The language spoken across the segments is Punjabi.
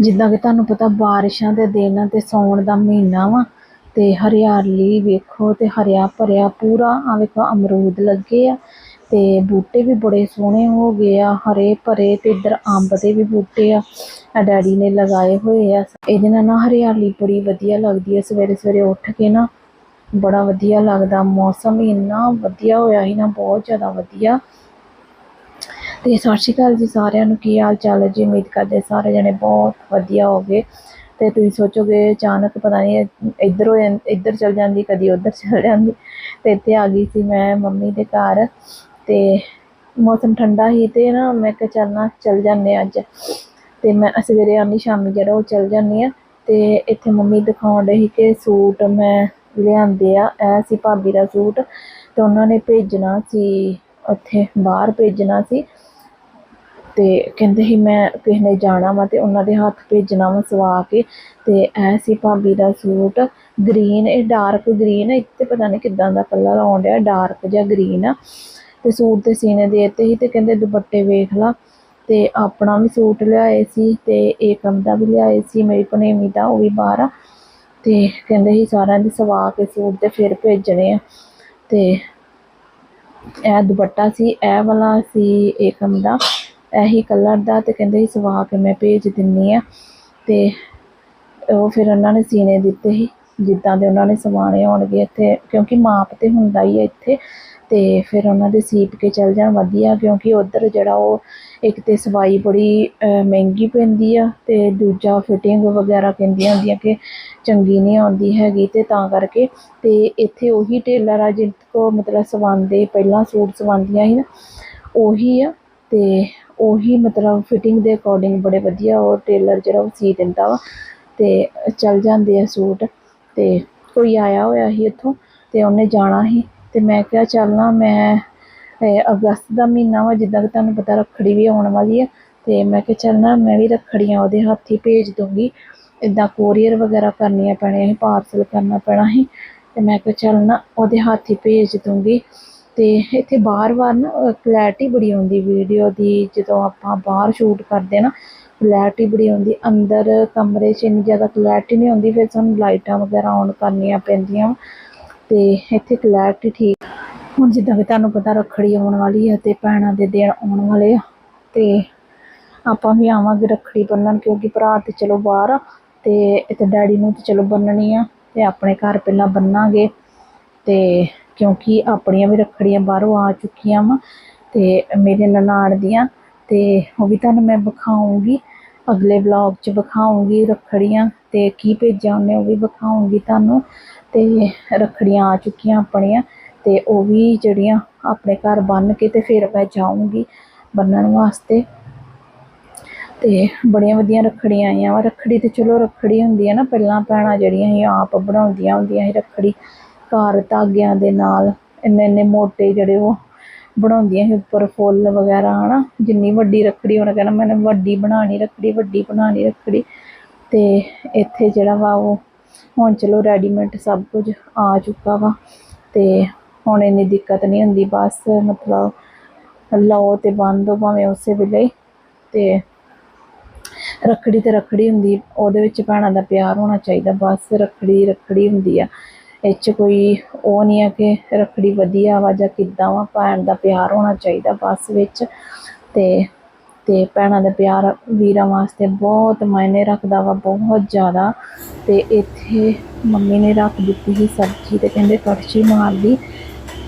ਜਿੱਦਾਂ ਕਿ ਤੁਹਾਨੂੰ ਪਤਾ ਬਾਰਿਸ਼ਾਂ ਦੇ ਦਿਨ ਆ ਤੇ ਸਾਉਣ ਦਾ ਮਹੀਨਾ ਵਾ, ਤੇ ਹਰਿਆਲੀ ਵੇਖੋ ਤੇ ਹਰਿਆ ਭਰਿਆ ਪੂਰਾ, ਆ ਵੇਖੋ ਅਮਰੂਦ ਲੱਗੇ ਆ, ਤੇ ਬੂਟੇ ਵੀ ਬੜੇ ਸੋਹਣੇ ਹੋ ਗਏ ਆ, ਹਰੇ ਭਰੇ ਤੇ ਇੱਧਰ ਅੰਬ ਦੇ ਵੀ ਬੂਟੇ ਆ ਆ ਡੈਡੀ ਨੇ ਲਗਾਏ ਹੋਏ ਆ, ਇਹਦੇ ਨਾਲ ਨਾ ਹਰਿਆਲੀ ਬੜੀ ਵਧੀਆ ਲੱਗਦੀ ਹੈ ਸਵੇਰੇ ਸਵੇਰੇ ਉੱਠ ਕੇ ਨਾ ਬੜਾ ਵਧੀਆ ਲੱਗਦਾ ਮੌਸਮ, ਇੰਨਾ ਵਧੀਆ ਹੋਇਆ ਸੀ ਨਾ, ਬਹੁਤ ਜ਼ਿਆਦਾ ਵਧੀਆ। ਤੇ ਸਤਿ ਸ਼੍ਰੀ ਅਕਾਲ ਜੀ ਸਾਰਿਆਂ ਨੂੰ, ਕੀ ਹਾਲ ਚਾਲ ਹੈ? ਜੀ, ਉਮੀਦ ਕਰਦੇ ਸਾਰੇ ਜਣੇ ਬਹੁਤ ਵਧੀਆ ਹੋਗੇ ਤੇ ਤੁਸੀਂ ਸੋਚੋਗੇ, ਅਚਾਨਕ ਪਤਾ ਨਹੀਂ, ਇੱਧਰ ਹੋ ਜਾਂ ਇੱਧਰ ਚਲ ਜਾਂਦੀ, ਕਦੀ ਉੱਧਰ ਚਲ ਜਾਂਦੀ। ਤੇ ਇੱਥੇ ਆ ਗਈ ਸੀ ਮੈਂ ਮੰਮੀ ਦੇ ਘਰ। ਤੇ ਮੌਸਮ ਠੰਡਾ ਸੀ ਤੇ ਨਾ ਮੈਂ ਕਿਹਾ ਚੱਲ ਚਲ ਜਾਂਦੇ ਹਾਂ ਅੱਜ। ਤੇ ਮੈਂ ਸਵੇਰੇ ਆਉਂਦੀ, ਸ਼ਾਮੀ ਜਿਹੜਾ ਉਹ ਚਲ ਜਾਂਦੀ ਆ ਤੇ ਇੱਥੇ ਮੰਮੀ ਦਿਖਾਉਣ ਡਏ ਸੀ ਕਿ ਸੂਟ ਮੈਂ ਲਿਆਂਦੇ ਆ, ਇਹ ਸੀ ਭਾਬੀ ਦਾ ਸੂਟ। ਤੇ ਉਹਨਾਂ ਨੇ ਭੇਜਣਾ ਸੀ, ਉੱਥੇ ਬਾਹਰ ਭੇਜਣਾ ਸੀ। ਤੇ ਕਹਿੰਦੇ ਸੀ ਮੈਂ ਕਿਸੇ ਨੇ ਜਾਣਾ ਵਾ ਤੇ ਉਹਨਾਂ ਦੇ ਹੱਥ ਭੇਜਣਾ ਵਾ ਸਵਾ ਕੇ ਤੇ ਇਹ ਸੀ ਭਾਬੀ ਦਾ ਸੂਟ ਗ੍ਰੀਨ ਇਹ ਡਾਰਕ ਗ੍ਰੀਨ ਹੈ ਇੱਥੇ ਪਤਾ ਨਹੀਂ ਕਿੱਦਾਂ ਦਾ ਕਲਰ ਆਉਣ ਡਿਆ ਡਾਰਕ ਜਿਹਾ ਗ੍ਰੀਨ ਆ। ਤੇ ਸੂਟ ਤੇ ਸੀਨੇ ਦੇ ਦਿੱਤੇ ਸੀ ਤੇ ਕਹਿੰਦੇ ਦੁਪੱਟੇ ਵੇਖ ਲਾ। ਤੇ ਆਪਣਾ ਵੀ ਸੂਟ ਲਿਆਏ ਸੀ ਤੇ ਏਕਮ ਦਾ ਵੀ ਲਿਆਏ ਸੀ, ਮੇਰੀ ਭਣੇਵੀਂ ਦਾ, ਉਹ ਵੀ ਬਾਹਰ ਆ। ਤੇ ਕਹਿੰਦੇ ਸੀ ਸਾਰਿਆਂ ਦੀ ਸਵਾ ਕੇ ਸੂਟ ਤੇ ਫਿਰ ਭੇਜਣੇ ਆ। ਤੇ ਇਹ ਦੁਪੱਟਾ ਸੀ, ਇਹ ਵਾਲਾ ਸੀ ਏਕਮ ਦਾ। ਇਹੀ ਕਲਰ ਦਾ ਤੇ ਕਹਿੰਦੇ ਸੀ ਸਵਾ ਕੇ ਮੈਂ ਭੇਜ ਦਿੰਨੀ ਆ। ਤੇ ਉਹ ਫਿਰ ਉਹਨਾਂ ਨੇ ਸੀਨੇ ਦਿੱਤੇ ਸੀ, ਜਿੱਦਾਂ ਦੇ ਉਹਨਾਂ ਨੇ ਸਵਾਣੇ ਹੋਣਗੇ ਇੱਥੇ, ਕਿਉਂਕਿ ਮਾਪ ਤੇ ਹੁੰਦਾ ਹੀ ਹੈ ਇੱਥੇ। ਤੇ ਫਿਰ ਉਹਨਾਂ ਦੇ ਸੀਪ ਕੇ ਚੱਲ ਜਾਣ ਵਧੀਆ, ਕਿਉਂਕਿ ਉਧਰ ਜਿਹੜਾ ਉਹ ਇੱਕ ਤੇ ਸਵਾਈ ਬੜੀ ਮਹਿੰਗੀ ਪੈਂਦੀ ਆ ਤੇ ਦੂਜਾ ਫਿਟਿੰਗ ਵਗੈਰਾ ਕਹਿੰਦੀਆਂ ਹੁੰਦੀਆਂ ਕਿ ਚੰਗੀ ਨਹੀਂ ਆਉਂਦੀ ਹੈਗੀ ਤੇ ਤਾਂ ਕਰਕੇ। ਤੇ ਇੱਥੇ ਉਹੀ ਟੇਲਰ ਆ ਜਿਹ ਕੋ ਮਤਲਬ ਸਵਾਉਂਦੇ, ਪਹਿਲਾਂ ਸੂਟ ਸਵਾਉਂਦੀਆਂ ਸੀ ਨਾ, ਉਹੀ ਆ। ਤੇ ਉਹੀ ਮਤਲਬ ਫਿਟਿੰਗ ਦੇ ਅਕੋਰਡਿੰਗ ਬੜੇ ਵਧੀਆ ਉਹ ਟੇਲਰ ਜਿਹੜਾ ਉਹ ਸੀ ਦਿੰਦਾ ਵਾ ਤੇ ਚੱਲ ਜਾਂਦੇ ਆ ਸੂਟ ਤੇ ਕੋਈ ਆਇਆ ਹੋਇਆ ਸੀ ਇੱਥੋਂ ਤੇ ਉਹਨੇ ਜਾਣਾ ਸੀ ਤੇ ਮੈਂ ਕਿਹਾ ਚੱਲ ਨਾ ਮੈਂ ਅਗਸਤ ਦਾ ਮਹੀਨਾ ਵਾ ਜਿੱਦਾਂ ਕਿ ਤੁਹਾਨੂੰ ਪਤਾ ਰੱਖੜੀ ਵੀ ਆਉਣ ਵਾਲੀ ਆ ਤੇ ਮੈਂ ਕਿਹਾ ਚੱਲ ਨਾ ਮੈਂ ਵੀ ਰੱਖੜੀਆਂ ਉਹਦੇ ਹੱਥ ਹੀ ਭੇਜ ਦੂੰਗੀ ਇਦਾਂ ਕੋਰੀਅਰ ਵਗੈਰਾ ਕਰਨੀਆਂ ਪੈਣੀਆਂ ਸੀ ਪਾਰਸਲ ਕਰਨਾ ਪੈਣਾ ਸੀ ਤੇ ਮੈਂ ਕਿਹਾ ਚੱਲ ਨਾ ਉਹਦੇ ਹੱਥ ਹੀ ਭੇਜ ਦੂੰਗੀ ਤੇ ਇੱਥੇ ਬਾਰ-ਬਾਰ ਨਾ ਕਲੈਰਿਟੀ ਬੜੀ ਆਉਂਦੀ ਵੀਡੀਓ ਦੀ, ਜਦੋਂ ਆਪਾਂ ਬਾਹਰ ਸ਼ੂਟ ਕਰਦੇ ਨਾ ਕਲੈਰਿਟੀ ਬੜੀ ਆਉਂਦੀ, ਅੰਦਰ ਕਮਰੇ 'ਚ ਇੰਨੀ ਜ਼ਿਆਦਾ ਕਲੈਰਿਟੀ ਨਹੀਂ ਆਉਂਦੀ, ਫਿਰ ਸਾਨੂੰ ਲਾਈਟਾਂ ਵਗੈਰਾ ਔਨ ਕਰਨੀਆਂ ਪੈਂਦੀਆਂ ਤੇ ਇੱਥੇ ਕਲੈਰਿਟੀ ਠੀਕ। ਹੁਣ ਜਿੱਦਾਂ ਕਿ ਤੁਹਾਨੂੰ ਪਤਾ ਰੱਖੜੀ ਆਉਣ ਵਾਲੀ ਹੈ ਤੇ ਭੈਣਾਂ ਦੇ ਦਿਨ ਆਉਣ ਵਾਲੇ ਆ, ਤੇ ਆਪਾਂ ਵੀ ਆਵਾਂਗੇ ਰੱਖੜੀ ਬੰਨਣ, ਕਿਉਂਕਿ ਭਰਾ ਤੇ ਚਲੋ ਬਾਹਰ ਆ, ਤੇ ਇੱਥੇ ਡੈਡੀ ਨੂੰ ਤੇ ਚਲੋ ਬੰਨਣੀ ਆ, ਤੇ ਆਪਣੇ ਘਰ ਪਹਿਲਾਂ ਬੰਨਾਂਗੇ, ਤੇ ਕਿਉਂਕਿ ਆਪਣੀਆਂ ਵੀ ਰੱਖੜੀਆਂ ਬਾਹਰੋਂ ਆ ਚੁੱਕੀਆਂ ਵਾ ਤੇ ਮੇਰੇ ਨਨਾਣ ਦੀਆਂ ਤੇ ਉਹ ਵੀ ਤੁਹਾਨੂੰ ਮੈਂ ਵਿਖਾਉਂਗੀ। ਅਗਲੇ ਵਲੌਗ 'ਚ ਵਿਖਾਉਂਗੀ ਰੱਖੜੀਆਂ ਤੇ ਕੀ ਭੇਜਿਆ ਉਹਨੇ ਉਹ ਵੀ ਵਿਖਾਉਂਗੀ ਤੁਹਾਨੂੰ। ਤੇ ਰੱਖੜੀਆਂ ਆ ਚੁੱਕੀਆਂ ਆਪਣੀਆਂ ਤੇ ਉਹ ਵੀ ਜਿਹੜੀਆਂ ਆਪਣੇ ਘਰ ਬੰਨ ਕੇ ਤੇ ਫਿਰ ਮੈਂ ਜਾਊਂਗੀ ਬੰਨਣ ਵਾਸਤੇ। ਤੇ ਬੜੀਆਂ ਵਧੀਆ ਰੱਖੜੀਆਂ ਆਈਆਂ ਵਾ। ਰੱਖੜੀ ਤੇ ਚਲੋ ਰੱਖੜੀ ਹੁੰਦੀ ਹੈ ਨਾ, ਪਹਿਲਾਂ ਭੈਣਾਂ ਜਿਹੜੀਆਂ ਸੀ ਆਪ ਬਣਾਉਂਦੀਆਂ ਹੁੰਦੀਆਂ ਸੀ ਰੱਖੜੀ। ਘਰ ਧਾਗਿਆਂ ਦੇ ਨਾਲ ਇੰਨੇ ਇੰਨੇ ਮੋਟੇ ਜਿਹੜੇ ਉਹ ਬਣਾਉਂਦੀਆਂ ਸੀ ਉੱਪਰ ਫੁੱਲ ਵਗੈਰਾ, ਹਨਾ? ਜਿੰਨੀ ਵੱਡੀ ਰੱਖੜੀ, ਉਹਨੇ ਕਹਿਣਾ ਮੈਨੇ ਵੱਡੀ ਬਣਾਉਣੀ ਰੱਖੜੀ, ਵੱਡੀ ਬਣਾਉਣੀ ਰੱਖੜੀ। ਤੇ ਇੱਥੇ ਜਿਹੜਾ ਵਾ ਉਹ ਹੁਣ ਚਲੋ ਰੈਡੀਮੇਡ ਸਭ ਕੁਝ ਆ ਚੁੱਕਾ ਵਾ। ਤੇ ਹੁਣ ਇੰਨੀ ਦਿੱਕਤ ਨਹੀਂ ਹੁੰਦੀ, ਬਸ ਮਤਲਬ ਲਓ ਤੇ ਬੰਦ ਹੋ ਭਾਵੇਂ ਉਸੇ ਵੇਲੇ ਹੀ। ਤੇ ਰੱਖੜੀ ਤੇ ਰੱਖੜੀ ਹੁੰਦੀ, ਉਹਦੇ ਵਿੱਚ ਭੈਣਾਂ ਦਾ ਪਿਆਰ ਹੋਣਾ ਚਾਹੀਦਾ, ਬਸ ਰੱਖੜੀ ਰੱਖੜੀ ਹੁੰਦੀ ਆ। ਇਹ 'ਚ ਕੋਈ ਉਹ ਨਹੀਂ ਆ ਕਿ ਰੱਖੜੀ ਵਧੀਆ ਵਾ ਜਾਂ ਕਿੱਦਾਂ ਵਾ, ਭੈਣ ਦਾ ਪਿਆਰ ਹੋਣਾ ਚਾਹੀਦਾ ਬਸ ਵਿੱਚ। ਤੇ ਤੇ ਭੈਣਾਂ ਦਾ ਪਿਆਰ ਵੀਰਾਂ ਵਾਸਤੇ ਬਹੁਤ ਮਾਇਨੇ ਰੱਖਦਾ ਵਾ, ਬਹੁਤ ਜ਼ਿਆਦਾ। ਤੇ ਇੱਥੇ ਮੰਮੀ ਨੇ ਰੱਖ ਦਿੱਤੀ ਸੀ ਸਬਜ਼ੀ ਤੇ ਕਹਿੰਦੇ ਕੜਛੀ ਮਾਰਦੀ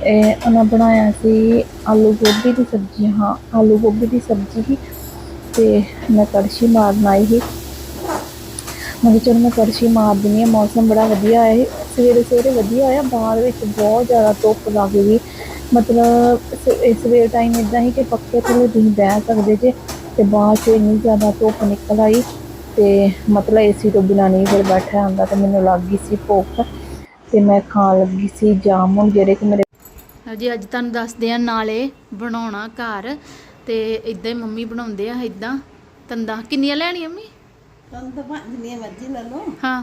ਇਹ ਉਹਨਾਂ ਬਣਾਇਆ ਸੀ ਆਲੂ ਗੋਭੀ ਦੀ ਸਬਜ਼ੀ, ਹਾਂ, ਆਲੂ ਗੋਭੀ ਦੀ ਸਬਜ਼ੀ ਸੀ। ਤੇ ਮੈਂ ਕੜਛੀ ਮਾਰਨ ਆਈ ਸੀ। ਮੈਂ ਕਿਹਾ ਚਲੋ ਮੈਂ ਕੜਛੀ ਮਾਰ ਦਿੰਦੀ ਹਾਂ, ਮੌਸਮ ਬੜਾ ਵਧੀਆ ਹੈ ਸਵੇਰੇ ਸਵੇਰੇ ਵਧੀਆ ਹੋਇਆ ਬਾਅਦ ਵਿੱਚ ਬਹੁਤ ਜ਼ਿਆਦਾ ਧੁੱਪ ਲੱਗ ਗਈ। ਮਤਲਬ ਸ- ਇਸ ਵੇਲੇ ਟਾਈਮ ਇਦਾਂ ਹੀ ਕਿ ਪੱਕੇ ਥੱਲੇ ਤੁਸੀਂ ਬਹਿ ਸਕਦੇ ਜੇ ਤੇ ਬਾਅਦ 'ਚ ਇੰਨੀ ਜ਼ਿਆਦਾ ਧੁੱਪ ਨਿਕਲ ਆਈ ਤੇ ਮਤਲਬ ਏਸੀ ਤੋਂ ਬਿਨਾਂ ਨਹੀਂ ਫਿਰ ਬੈਠਿਆ ਹੁੰਦਾ ਤੇ ਮੈਨੂੰ ਲੱਗ ਗਈ ਸੀ ਭੁੱਖ ਤੇ ਮੈਂ ਖਾਣ ਲੱਗੀ ਸੀ ਜਾਮੁਨ ਜਿਹੜੇ ਕਿ ਮੇਰੇ ਜੀ ਅੱਜ ਤੁਹਾਨੂੰ ਦੱਸਦੇ ਆ ਨਾਲੇ ਬਣਾਉਣਾ ਘਰ ਤੇ ਇਦਾਂ ਹੀ ਮੰਮੀ ਬਣਾਉਂਦੇ ਆ ਇਦਾਂ ਤੰਦਾ ਕਿੰਨੀਆਂ ਲੈਣੀਆਂ ਮੰਮੀ? ਤੁਹਾਨੂੰ ਤਾਂ ਭਾਂ ਜਿੰਨੀਆਂ ਮਰਜ਼ੀ ਲੈ ਲਓ। ਹਾਂ।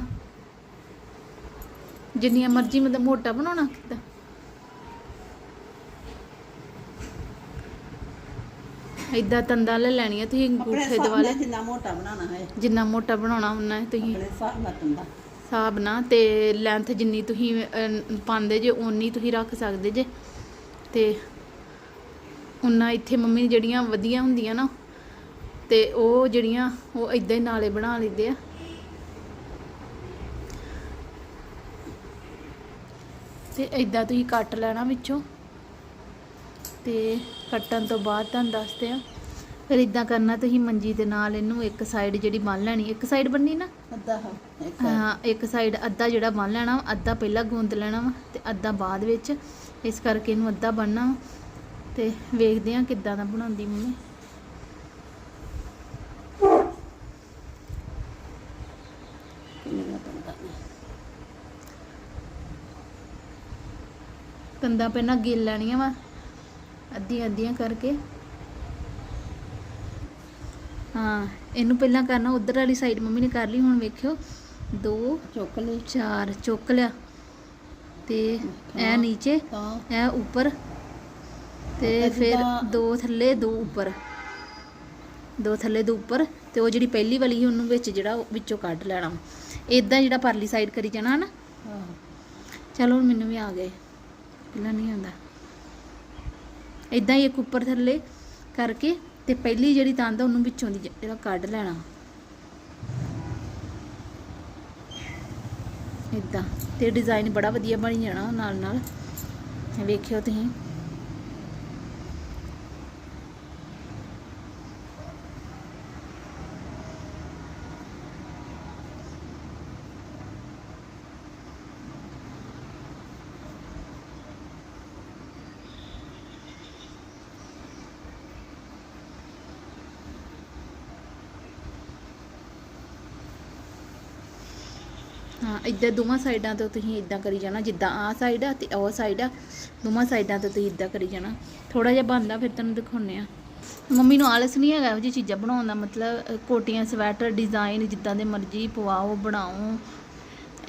ਜਿੰਨੀਆਂ ਮਰਜ਼ੀ ਮਤਲਬ ਮੋਟਾ ਬਣਾਉਣਾ ਕਿੱਦਾਂ? ਇਦਾਂ ਤੰਦਾਂ ਲੈ ਲੈਣੀਆਂ ਤੁਸੀਂ ਅੰਗੂਠੇ ਦਿਵਾਲੇ ਜਿੰਨਾ ਮੋਟਾ ਬਣਾਉਣਾ ਹੈ ਜਿੰਨਾ ਮੋਟਾ ਬਣਾਉਣਾ ਉਹਨਾਂ ਹੈ ਤੁਸੀਂ। ਆਪਣੇ ਹਿਸਾਬ ਨਾਲ ਤੰਦਾ। ਹਿਸਾਬ ਨਾਲ ਤੇ ਲੈਂਥ ਜਿੰਨੀ ਤੁਸੀਂ ਪਾਉਂਦੇ ਜੇ ਓਨੀ ਤੁਸੀਂ ਰੱਖ ਸਕਦੇ ਜੇ। ਤੇ ਉਹਨਾਂ ਇੱਥੇ ਮੰਮੀ ਜਿਹੜੀਆਂ ਵਧੀਆ ਹੁੰਦੀਆਂ ਨਾ ਤੇ ਉਹ ਜਿਹੜੀਆਂ ਉਹ ਇਦਾਂ ਹੀ ਨਾਲੇ ਬਣਾ ਲੈਂਦੇ ਆ। ਤੇ ਇਦਾਂ ਤੁਸੀਂ ਕੱਟ ਲੈਣਾ ਵਿੱਚੋਂ ਤੇ ਕੱਟਣ ਤੋਂ ਬਾਅਦ ਤੁਹਾਨੂੰ ਦੱਸਦੇ ਆ। ਫਿਰ ਇਦਾਂ ਕਰਨਾ ਤੁਸੀਂ ਮੰਜੀ ਦੇ ਨਾਲ ਇਹਨੂੰ ਇੱਕ ਸਾਈਡ ਜਿਹੜੀ ਬੰਨ ਲੈਣੀ ਇੱਕ ਸਾਈਡ ਬੰਨੀ ਨਾ? ਅੱਧਾ ਹੋ ਇੱਕ ਸਾਈਡ ਅੱਧਾ ਜਿਹੜਾ ਬੰਨ ਲੈਣਾ ਅੱਧਾ ਪਹਿਲਾਂ ਗੂੰਦ ਲੈਣਾ ਵਾ ਤੇ ਅੱਧਾ ਬਾਅਦ ਵਿੱਚ ਇਸ ਕਰਕੇ ਇਹਨੂੰ ਅੱਧਾ ਬੰਨਣਾ ਤੇ ਵੇਖਦੇ ਆ ਕਿੱਦਾਂ ਦਾ ਬਣਾਉਂਦੀ ਮੰਮੀ। ਕੰਦਾ ਪਹਿਲਾਂ ਗਿੱਲ ਲੈਣੀਆਂ ਵਾ। ਅੱਧੀਆਂ ਅੱਧੀਆਂ ਕਰਕੇ। ਹਾਂ ਇਹਨੂੰ ਪਹਿਲਾਂ ਕਰਨਾ ਉਧਰ ਵਾਲੀ ਸਾਈਡ ਮੰਮੀ ਨੇ ਕਰ ਲਈ ਹੁਣ ਵੇਖਿਓ। ਦੋ ਚੁੱਕ ਲਈ। ਚਾਰ ਚੁੱਕ ਲਿਆ। ਤੇ ਇਹ ਹਾਂ। ਨੀਚੇ ਇਹ ਉੱਪਰ। ਤੇ ਫਿਰ ਦੋ ਥੱਲੇ ਦੋ ਉੱਪਰ। ਦੋ ਥੱਲੇ ਦੋ ਉੱਪਰ। ਤੇ ਉਹ ਜਿਹੜੀ ਪਹਿਲੀ ਵਾਲੀ ਸੀ ਉਹਨੂੰ ਵਿੱਚ ਜਿਹੜਾ ਵਿੱਚੋਂ ਕੱਢ ਲੈਣਾ ਇਦਾਂ ਜਿਹੜਾ ਪਰਲੀ ਸਾਈਡ ਕਰੀ ਜਾਣਾ ਹਨਾ। ਚਲੋ ਹੁਣ ਮੈਨੂੰ ਵੀ ਆ ਗਏ। ਪਹਿਲਾਂ ਨਹੀਂ ਆਉਂਦਾ। ਇਦਾਂ ਹੀ ਇੱਕ ਉੱਪਰ ਥੱਲੇ ਕਰਕੇ ਤੇ ਪਹਿਲੀ ਜਿਹੜੀ ਤੰਦ ਆ, ਉਹਨੂੰ ਵਿੱਚੋਂ ਦੀ ਜਿਹੜਾ ਕੱਢ ਲੈਣਾ। ਇਦਾਂ ਤੇ ਡਿਜ਼ਾਈਨ ਬੜਾ ਵਧੀਆ ਬਣੀ ਜਾਣਾ ਨਾਲ ਨਾਲ ਵੇਖਿਓ ਤੁਸੀਂ। ਹਾਂ ਇੱਦਾਂ ਦੋਵਾਂ ਸਾਈਡਾਂ ਤੋਂ ਤੁਸੀਂ ਇਦਾਂ ਕਰੀ ਜਾਣਾ, ਜਿੱਦਾਂ ਆਹ ਸਾਈਡ ਆ ਤੇ ਉਹ ਸਾਈਡ ਆ, ਦੋਵਾਂ ਸਾਈਡਾਂ ਤੋਂ ਤੁਸੀਂ ਇਦਾਂ ਕਰੀ ਜਾਣਾ। ਥੋੜਾ ਜਿਹਾ ਬਣਦਾ ਫਿਰ ਤੁਹਾਨੂੰ ਦਿਖਾਉਨੇ ਆ ਮੰਮੀ ਨੂੰ ਆਲਸ ਨਹੀਂ ਹੈਗਾ ਇਹੋ ਜਿਹੀ ਚੀਜ਼ਾਂ ਬਣਾਉਣ ਦਾ ਮਤਲਬ ਕੋਟੀਆਂ, ਸਵੈਟਰ ਡਿਜ਼ਾਈਨ ਜਿੱਦਾਂ ਦੇ ਮਰਜ਼ੀ ਪਵਾਓ, ਬਣਾਓ।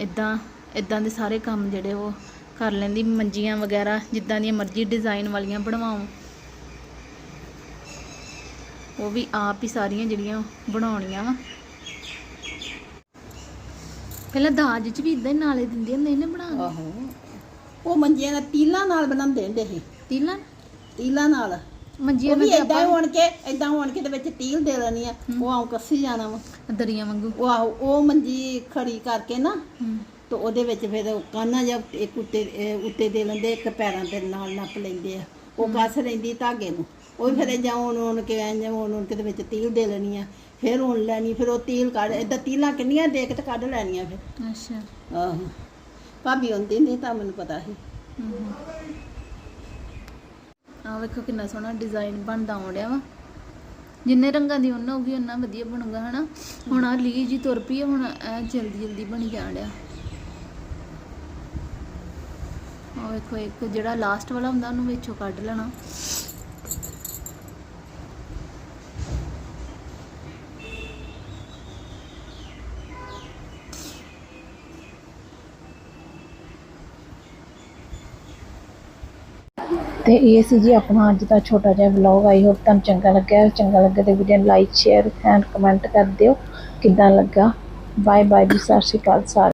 ਇਦਾਂ ਇਦਾਂ ਦੇ ਸਾਰੇ ਕੰਮ ਜਿਹੜੇ ਉਹ ਕਰ ਲੈਂਦੀ, ਮੰਜੀਆਂ ਵਗੈਰਾ ਜਿੱਦਾਂ ਦੀਆਂ ਮਰਜ਼ੀ ਡਿਜ਼ਾਈਨ ਵਾਲੀਆਂ ਬਣਵਾਓ। ਉਹ ਵੀ ਆਪ ਹੀ ਸਾਰੀਆਂ ਜਿਹੜੀਆਂ ਬਣਾਉਣੀਆਂ ਵਾ। ਪਹਿਲਾਂ ਦਾਜ 'ਚ ਵੀ ਇਦਾਂ ਹੀ ਨਾਲੇ ਦਿੰਦੇ ਹੁੰਦੇ ਨੇ ਬਣਾ ਆਹੋ। ਉਹ ਮੰਜੀਆਂ ਦਾ ਤੀਲਾਂ ਨਾਲ ਬਣਾਉਂਦੇ ਹੁੰਦੇ ਸੀ। ਤੀਲਾਂ? ਤੀਲਾਂ ਨਾਲ। ਮੰਜੀਆਂ ਉਹ ਵੀ ਨਾਲ ਏਦਾਂ ਹੋਣ ਕੇ ਏਦਾਂ ਹੋਣ ਕੇ ਤੇ ਵਿੱਚ ਤੀਲ ਦੇ ਦੇਣੀ ਆ। ਉਹ ਆਉਂ ਕੱਸੀ ਜਾਣਾ ਵਾ। ਦਰੀਆਂ ਵਾਂਗੂ। ਉਹ ਆਹੋ ਉਹ ਮੰਜੀ ਖੜੀ ਕਰਕੇ ਨਾ ਹੂੰ। ਤੇ ਉਹਦੇ ਵਿੱਚ ਫਿਰ ਕਾਨਾ ਜਾਂ ਇੱਕ ਉੱਤੇ ਇਹ ਉੱਤੇ ਦੇ ਲੈਂਦੇ ਇੱਕ ਪੈਰਾਂ ਦੇ ਨਾਲ ਨੱਪ ਲੈਂਦੇ ਆ। ਉਹ ਕੱਸ ਲੈਂਦੀ ਧਾਗੇ ਨੂੰ। ਉਹ ਫਿਰ ਜਾਂ ਉਹਨ ਉਹਨ ਕੇ ਐਂ ਜਾਂ ਉਹਨ ਉਹਨ ਕੇ ਦੇ ਵਿੱਚ ਤੀਲ ਦੇ ਲੈਣੀ ਆ। ਫਿਰ ਉਹਨ ਲੈਣੀ ਫਿਰ ਉਹ ਤੀਲ ਕੱਢ ਏਦਾਂ ਤੀਲਾਂ ਕਿੰਨੀਆਂ ਦੇ ਕੇ ਤੇ ਕੱਢ ਲੈਣੀਆਂ ਫਿਰ। ਅੱਛਾ। ਆਹੋ। ਭਾਬੀ ਹੁੰਦੀ ਨਹੀਂ ਤਾਂ ਮੈਨੂੰ ਪਤਾ ਸੀ। ਆ ਵੇਖੋ ਕਿੰਨਾ ਸੋਹਣਾ ਡਿਜ਼ਾਈਨ ਬਣਦਾ ਆਉਂਦਿਆ ਵਾ। ਜਿੰਨੇ ਰੰਗਾਂ ਦੀ ਉਹਨਾਂ ਹੋਊਗੀ ਉਹਨਾਂ ਵਧੀਆ ਬਣੂਗਾ ਹਨਾ। ਹੁਣ ਆ ਲੀ ਜੀ ਤੁਰ ਪਈ ਆ, ਹੁਣ ਇਹ ਜਲਦੀ ਜਲਦੀ ਬਣੀ ਜਾਣ ਡਿਆ। ਆ ਵੇਖੋ ਇੱਕ ਜਿਹੜਾ ਲਾਸਟ ਵਾਲਾ ਹੁੰਦਾ ਉਹਨੂੰ ਵਿੱਚੋਂ ਕੱਢ ਲੈਣਾ। ਤੇ ਇਹ ਸੀ ਜੀ ਆਪਣਾ ਅੱਜ ਦਾ ਛੋਟਾ ਜਿਹਾ ਵਲੌਗ ਆਈ ਹੋਪ ਤੁਹਾਨੂੰ ਚੰਗਾ ਲੱਗਿਆ। ਚੰਗਾ ਲੱਗੇ ਤੇ ਵੀਡੀਓ ਨੂੰ ਲਾਈਕ ਸ਼ੇਅਰ ਐਂਡ ਕਮੈਂਟ ਕਰ ਦਿਓ। ਕਿੱਦਾਂ ਲੱਗਾ? ਬਾਏ ਬਾਏ ਜੀ, ਸਤਿ ਸ਼੍ਰੀ ਅਕਾਲ ਸਾਰੇ